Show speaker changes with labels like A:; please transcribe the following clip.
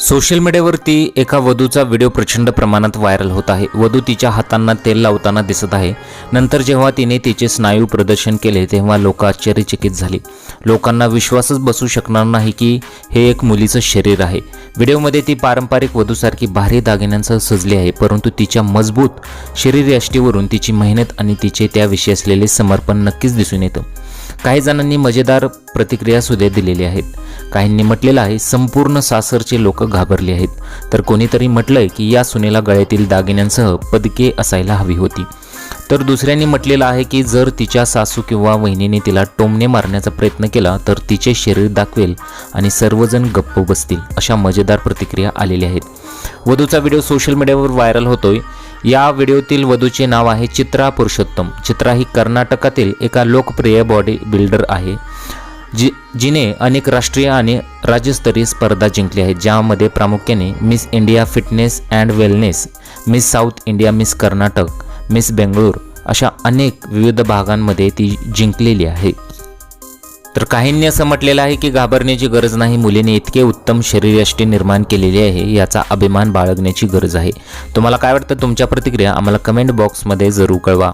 A: Social मीडियावरती एका वधूचा video प्रचंड प्रमाणात व्हायरल होत आहे. वधू तिच्या हातांना तेल लावताना दिसत आहे. नंतर जेव्हा तिने तिचे स्नायू प्रदर्शन केले तेव्हा लोक आश्चर्यचकित झाली. लोकांना विश्वासच बसू शकणार नाही की हे एक मुलीचं शरीर आहे. व्हिडिओमध्ये ती पारंपरिक वधूसारखी भारी दागिन्यांसह सजली आहे परंतु तिच्या मजबूत शरीरयष्टीवरून तिची मेहनत आणि तिचे त्याविषयी असलेले समर्पण नक्कीच दिसून येतं. काही जणांनी मजेदार प्रतिक्रिया सुद्धा दिलेल्या आहेत. काहींनी म्हटलेलं आहे संपूर्ण सासरचे लोक घाबरले आहेत. तर कोणीतरी म्हटलंय की या सुनेला गळ्यातील दागिन्यांसह पदके असायला हवी होती. तर दुसऱ्यांनी म्हटलेलं आहे की जर तिच्या सासू किंवा वहिनीने तिला टोमणे मारण्याचा प्रयत्न केला तर तिचे शरीर दाखवेल आणि सर्वजण गप्प बसतील अशा मजेदार प्रतिक्रिया आलेल्या आहेत. वधूचा व्हिडिओ सोशल मीडियावर व्हायरल होतोय. या व्हिडिओतील वधूचे नाव आहे चित्रा पुरुषोत्तम. चित्रा ही कर्नाटकातील एका लोकप्रिय बॉडी बिल्डर आहे जी जिने अनेक राष्ट्रीय आणि राज्यस्तरीय स्पर्धा जिंकली आहेत ज्यामध्ये प्रामुख्याने Miss India fitness and wellness Miss South India Miss Karnataka Miss Bengaluru अशा अनेक विविध भागांमध्ये ती जिंकलेली आहे. तर काहींनी असं म्हटलेलं आहे की घाबरण्याची गरज नाही मुलीने इतके उत्तम शरीरयष्टी निर्माण केलेली आहे याचा अभिमान बाळगण्याची गरज आहे. तुम्हाला काय वाटतं? तुमच्या प्रतिक्रिया आम्हाला कमेंट बॉक्समध्ये जरूर कळवा.